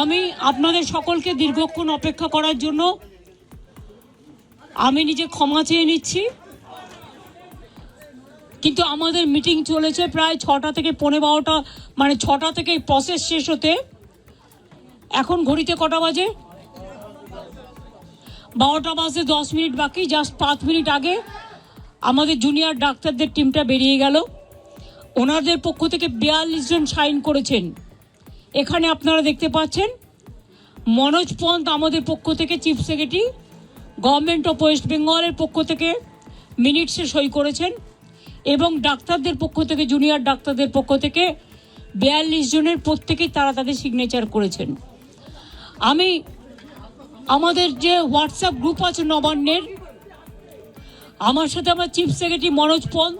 আমি আপনাদের সকলকে দীর্ঘক্ষণ অপেক্ষা করার জন্য আমি নিজে ক্ষমা চেয়ে নিচ্ছি। কিন্তু আমাদের মিটিং চলেছে প্রায় ছটা থেকে পৌনে বারোটা মানে ছটা থেকে প্রসেস শেষ হতে। এখন ঘড়িতে কটা বাজে? বারোটা বাজে দশ মিনিট বাকি জাস্ট পাঁচ মিনিট আগে আমাদের জুনিয়র ডাক্তারদের টিমটা বেরিয়ে গেল। ওনাদের পক্ষ থেকে বিয়াল্লিশ জন সাইন করেছেন। এখানে আপনারা দেখতে পাচ্ছেন মনোজ পন্ত আমাদের পক্ষ থেকে chief secretary government of West বেঙ্গলের পক্ষ থেকে মিনিটসে সই করেছেন এবং ডাক্তারদের পক্ষ থেকে জুনিয়র ডাক্তারদের পক্ষ থেকে বিয়াল্লিশ জনের প্রত্যেকেই তারা তাদের সিগনেচার করেছেন। আমি আমাদের যে হোয়াটসঅ্যাপ গ্রুপ আছে নবান্নের, আমার সাথে আমার চিফ সেক্রেটারি মনোজ পন্ত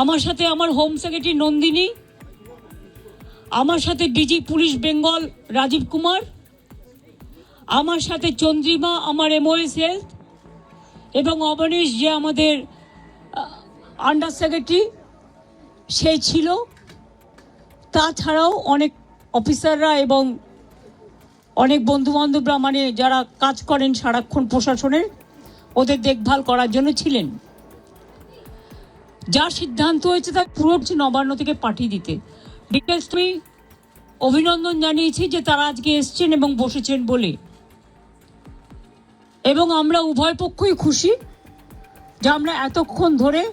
আমার সাথে আমার হোম সেক্রেটারি নন্দিনী আমার সাথে ডিজি পুলিশ বেঙ্গল রাজীব কুমার, আমার সাথে চন্দ্রিমা, আমার এমওএস হেলথ এবং অবনীশ যে আমাদের আন্ডার সেক্রেটারি সে ছিল। তাছাড়াও অনেক অফিসাররা এবং অনেক বন্ধু বান্ধবরা মানে যারা কাজ করেন সারাক্ষণ প্রশাসনের, ওদের দেখভাল করার জন্য ছিলেন। যা সিদ্ধান্ত হয়েছে তা পুরো নবান্ন থেকে পাঠিয়ে দিতে। ডিটেলস অভিনন্দন জানিয়েছি যে তারা আজকে এসছেন এবং বসেছেন বলে। এবং আমরা উভয় পক্ষই খুশি যে আমরা এতক্ষণ ধরে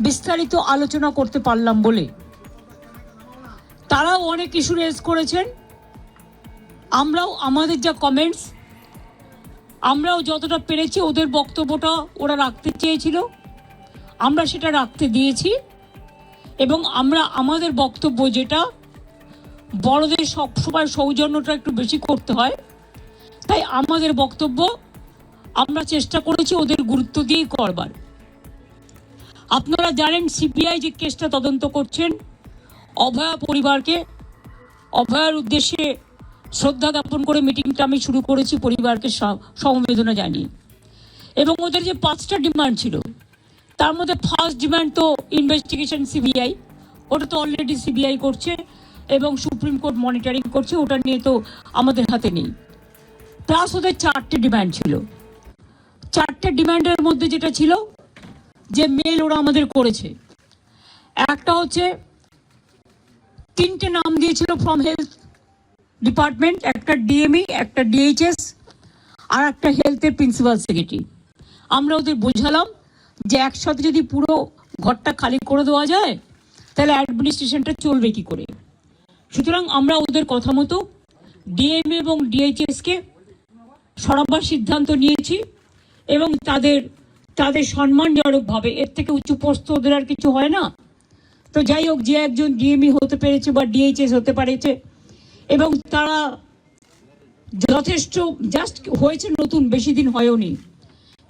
বিস্তারিত আলোচনা করতে পারলাম বলে। তারাও অনেক ইস্যু রেজ করেছেন। আমরাও, আমাদের যা কমেন্টস আমরাও যতটা পেরেছি ওদের বক্তব্যটা ওরা রাখতে চেয়েছিল। আমরা সেটা রাখতে দিয়েছি। এবং আমরা আমাদের বক্তব্য যেটা, বড়দের সবসময় সৌজন্যটা একটু বেশি করতে হয়। তাই আমাদের বক্তব্য আমরা চেষ্টা করেছি ওদের গুরুত্ব দিয়েই করবার। আপনারা জানেন সিবিআই যে কেসটা তদন্ত করছেন, অভয়া পরিবারকে, অভয়ার উদ্দেশ্যে শ্রদ্ধা জ্ঞাপন করে মিটিংটা আমি শুরু করেছি পরিবারকে সমবেদনা জানিয়ে। এবং ওদের যে পাঁচটা ডিমান্ড ছিল তার মধ্যে ফার্স্ট ডিমান্ড তো ইনভেস্টিগেশন সিবিআই ওটা তো অলরেডি সিবিআই করছে এবং সুপ্রিম কোর্ট মনিটরিং করছে, ওটা নিয়ে তো আমাদের হাতে নেই। প্লাস ওদের চারটে ডিমান্ড ছিল। চারটে ডিমান্ডের মধ্যে যেটা ছিল, যে মেল ওরা আমাদের করেছে। একটা হচ্ছে, তিনটে নাম দিয়েছিল ফ্রম হেলথ ডিপার্টমেন্ট একটা ডিএমই একটা ডিএইচএস আর একটা হেলথের প্রিন্সিপাল সেক্রেটারি আমরা ওদের বোঝালাম যে একসাথে যদি পুরো ঘরটা খালি করে দেওয়া যায়, তাহলে অ্যাডমিনিস্ট্রেশনটা চলবে কি করে? সুতরাং আমরা ওদের কথা মতো ডিএম এবং ডিএইচএসকে সরাবার সিদ্ধান্ত নিয়েছি এবং তাদের তাদের সম্মানজনকভাবে, এর থেকে উঁচু পোস্ত ওদের আর কিছু হয় না। তো যাই হোক, যে একজন ডিএমই হতে পেরেছে বা ডিএইচএস হতে পেরেছে এবং তারা যথেষ্ট, জাস্ট হয়েছে নতুন, বেশি দিন হয়ওনি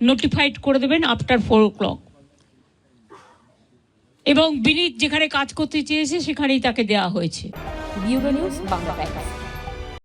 নোটিফাইড করে দেবেন আফটার ফোর ও ক্লক এবং বিনীত যেখানে কাজ করতে চেয়েছে, সেখানেই তাকে দেওয়া হয়েছে। বাংলা